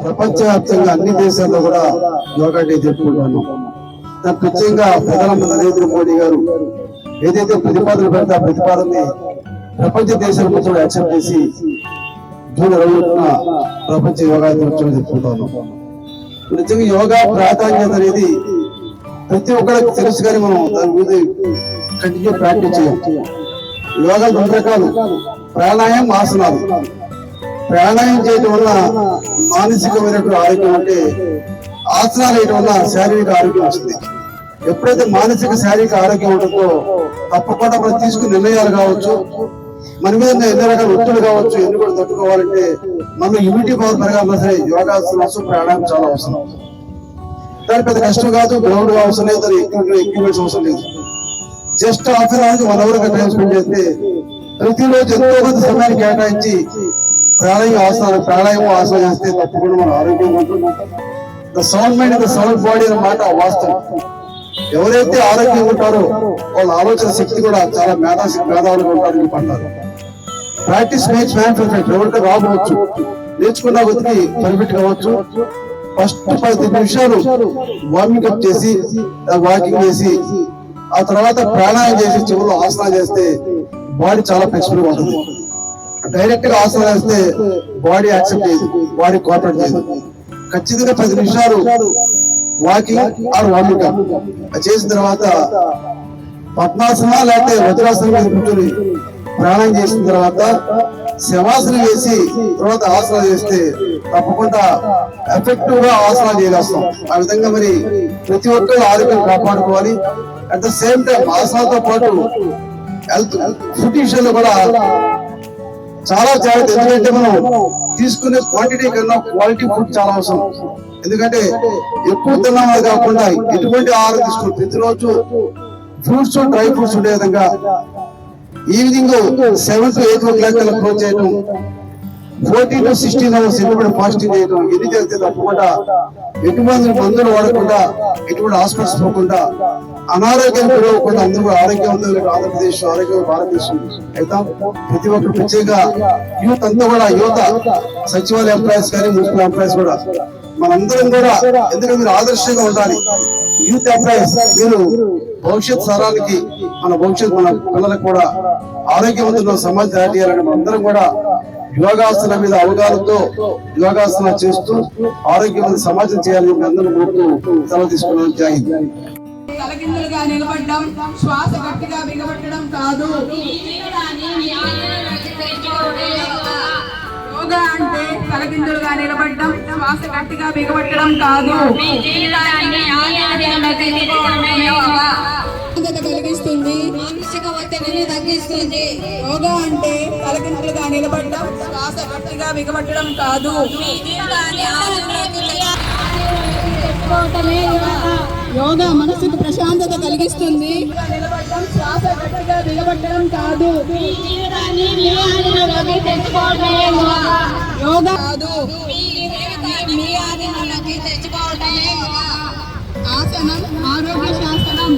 ప్రపంచవ్యాప్తంగా అన్ని దేశాల్లో కూడా యోగా డే జరుపుకుంటున్నాం ముఖ్యంగా ప్రధానమంత్రి నరేంద్ర మోడీ గారు ఏదైతే ప్రతిపాదన పెడతా ఆ ప్రతిపాదనని ప్రపంచ దేశాల మొత్తం యాక్సెప్ట్ చేసి జూన్ ఇరవై ఒకటిన ప్రపంచ యోగా దినోత్సవం చెప్పుకుంటాను నిజంగా యోగా ప్రాధాన్యత అనేది ప్రతి ఒక్కరికి తెలుసు కానీ మనం దాని మీద కంటిన్యూ ప్రాక్టీస్ చేయాలి యోగా రెండు రకాలు ప్రాణాయామం ఆసనాలు. ప్రాణాయామం చేయడం వల్ల మానసికమైనటువంటి ఆరోగ్యం అంటే ఆసనాలు వేయడం వల్ల శారీరక ఆరోగ్యం వస్తుంది. ఎప్పుడైతే మానసిక శారీరక ఆరోగ్యం ఉంటుందో తప్పకుండా మనం తీసుకున్న నిర్ణయాలు కావచ్చు మన మీద ఎన్ని రకాల ఒత్తిడి కావచ్చు ఎన్ని కూడా తట్టుకోవాలంటే మన ఇమ్యూనిటీ పవర్ పెరగాలన్నా సరే యోగాసనం ప్రాణాయామం చాలా అవసరం. దాని పెద్ద కష్టం కాదు గ్రౌండ్ అవసరం లేదు దాని ఎక్విప్మెంట్స్ అవసరం లేదు. జస్ట్ హాఫ్ అన్ అవర్కి వన్ అవర్ టైం స్పెండ్ చేస్తే ప్రతిరోజు ఎంతో కొంత సమయాన్ని కేటాయించి ప్రాణాయం ఆసనాలు ప్రాణాయామం ఆసనం చేస్తే తప్పకుండా మన ఆరోగ్యంగా ఉంటుంది. The sound mind the sound body అన్నమాట వాస్తవం. ఎవరైతే ఆరోగ్యంగా ఉంటారో వాళ్ళ ఆలోచన శక్తి కూడా చాలా మేధా మేధావులుగా ఉంటారని అంటారు ప్రాక్టీస్ మేక్స్ మ్యాన్ పర్ఫెక్ట్ ఎవరికి రాబోవచ్చు నేర్చుకున్న కొద్దికి పర్ఫెక్ట్ కావచ్చు. ఫస్ట్ పది నిమిషాలు వార్మింగ్ అప్ చేసి వాకింగ్ చేసి ఆ తర్వాత ప్రాణాయం చేసి చెవులు ఆసన చేస్తే బాడీ చాలా ఫ్లెక్సిబుల్ ఉంటుంది. డైరెక్ట్గా ఆసనం చేస్తే బాడీ యాక్సెప్ట్ చేయదు బాడీ కోఆపరేట్ చేయదు. ఖచ్చితంగా పది నిమిషాలు వాకింగ్ ఆర్ వామిట్ అప్ అది చేసిన తర్వాత పద్మాసన లేకపోతే వజ్రాసనం మీద కూర్చొని ప్రాణం చేసిన తర్వాత శవాసనం చేసి తర్వాత ఆసనాలు చేస్తే తప్పకుండా ఎఫెక్టివ్గా ఆసనాలు చేయగలుస్తాం ఆ విధంగా మరి ప్రతి ఒక్కరు ఆరోగ్యం కాపాడుకోవాలి. అట్ ద సేమ్ టైం ఆసనాలతో పాటు హెల్త్ ఫుడ్ విషయంలో కూడా చాలా జాగ్రత్త. ఎందుకంటే మనం తీసుకునే క్వాంటిటీ కన్నా క్వాలిటీ ఫుడ్ చాలా అవసరం. ఎందుకంటే ఎక్కువ తిన్నాం కాకుండా ఎటువంటి ఆహారం తీసుకుని ప్రతిరోజు ఫ్రూట్స్ డ్రై ఫ్రూట్స్ ఉండే విధంగా evening seven to eight o'clock కల్లా క్లోజ్ చేయడం ఫోర్టీన్ టు సిక్స్టీన్ అవర్స్ ఎటువంటి ఫాస్టింగ్ చేయడం ఇది చేస్తే తప్పకుండా ఎటువంటి మందులు వాడకుండా ఎటువంటి హాస్పిటల్స్ పోకుండా అనారోగ్యం గురవకుండా అందరూ కూడా ఆరోగ్యవంతులు ఆంధ్రప్రదేశ్ ఆరోగ్యం భారతదేశం అయితే. ప్రతి ఒక్కరు ప్రత్యేకంగా యూత్ అంతా కూడా యువత సచివాలయ ఎంప్లాయీస్ కానీ మున్సిపల్ ఎంప్లాయీస్ కూడా మనందరం కూడా ఎందుకంటే మీరు ఆదర్శంగా ఉండాలి? యూత్ ఎంప్లాయీస్ మీరు భవిష్యత్ తరాలకి మన భవిష్యత్ మన పిల్లలకు కూడా ఆరోగ్యవంతులు సమాజం తయారు చేయాలని మనందరం కూడా యోగాసన మీద అవగాహనతో యోగాసన చేస్తూ ఆరోగ్యవంత సమాజం చేయాలని అందరం అందరూ కోరుతూ సెలవు తీసుకున్నాను. జై తలకిందులుగా నిలబడ్డం శ్వాస గట్టిగా బిగబట్టడం కాదు. యోగా అంటే తలకిందులుగా నిలబడ్డం శ్వాస గట్టిగా బిగబట్టడం కాదు. కలిగిస్తుంది మానసిక ఒత్తిడిని తగ్గిస్తుంది. యోగా అంటే తలకిందులుగా నిలబడ్డం శ్వాస గట్టిగా బిగబట్టడం కాదు. యోగా. మనసుకు ప్రశాంతత కలిగిస్తుంది. నిలబడడం శ్వాస గట్టిగా బిగబట్టడం కాదు మీ జీవితాన్ని మీ ఆనందంలోకి తెచ్చుకోవడమే యోగా. యోగా కాదు మీ జీవితాన్ని మీ ఆనందంలోకి తెచ్చుకోవడమే యోగా. ఆసనం ఆరోగ్య శాసనం